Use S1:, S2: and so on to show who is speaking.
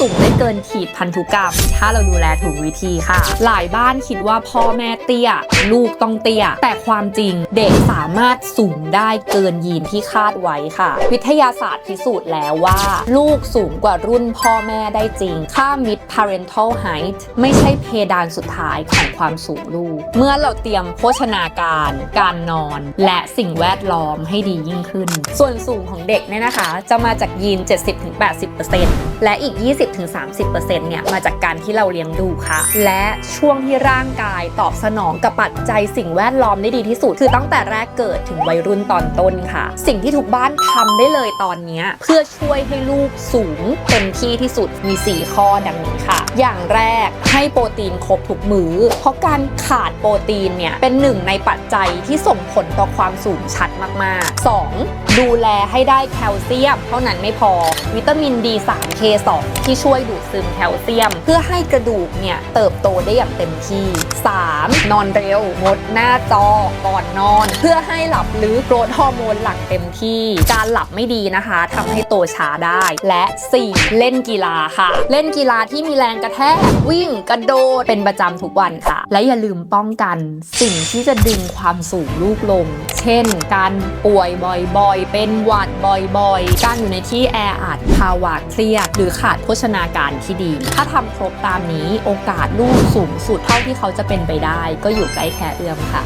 S1: สูงได้เกินขีดพันธุกรรม ถ้าเราดูแลถูกวิธีค่ะ หลายบ้านคิดว่าพ่อแม่เตี้ย ลูกต้องเตี้ย แต่ความจริงเด็กสามารถสูงได้เกินยีนที่คาดไว้ค่ะ วิทยาศาสตร์พิสูจน์แล้วว่า ลูกสูงกว่ารุ่นพ่อแม่ได้จริง ค่า mid parental height ไม่ใช่เพดานสุดท้ายของความสูงลูก เมื่อเราเตรียมโภชนาการ การนอน และสิ่งแวดล้อมให้ดียิ่งขึ้น ส่วนสูงของเด็กเนี่ยนะคะ จะมาจากยีน 70-80%และอีก20-30%เนี่ยมาจากการที่เราเลี้ยงดูค่ะ และช่วงที่ร่างกายตอบสนองกับปัจจัยสิ่งแวดล้อมได้ดีที่สุด คือตั้งแต่แรกเกิดถึงวัยรุ่นตอนต้นค่ะ สิ่งที่ทุกบ้านทำได้เลยตอนนี้ เพื่อช่วยให้ลูกสูงเต็มที่ที่สุดมี 4 ข้อดังนี้ค่ะ อย่างแรกให้โปรตีนครบทุกมือ้อ เพราะการขาดโปรตีนเนี่ยเป็นหนึ่งในปัจจัยที่ส่งผลต่อความสูงชัดมากๆ 2. ดูแลให้ได้แคลเซียม เท่านั้นไม่พอวิตามิน D3 K2 ที่ช่วยดูดซึมแคลเซียม เพื่อให้กระดูกเนี่ยเติบโตได้อย่างเต็มที่ 3. นอนเร็วงดหน้าจอก่อนนอน เพื่อให้หลับลึกโกรทฮอร์โมนหลั่งเต็มที่ การหลับไม่ดีนะคะทำให้โตช้าได้ และ 4. เล่นกีฬาค่ะ เล่นกีฬาที่มีแรงกระแทกวิ่งกระโดดเป็นประจำทุกวันค่ะ และอย่าลืมป้องกันสิ่งที่จะดึงความสูงลูกลง เช่น การป่วยบ่อยๆ เป็นหวัดบ่อยๆ การอยู่ในที่แออัดภาวะเครียด หรือขาดโภชนาการที่ดี ถ้าทำครบตามนี้โอกาสลูกสูงสุดเท่าที่เขาจะเป็นไปได้ ก็อยู่ใกล้แค่เอื้อมค่ะ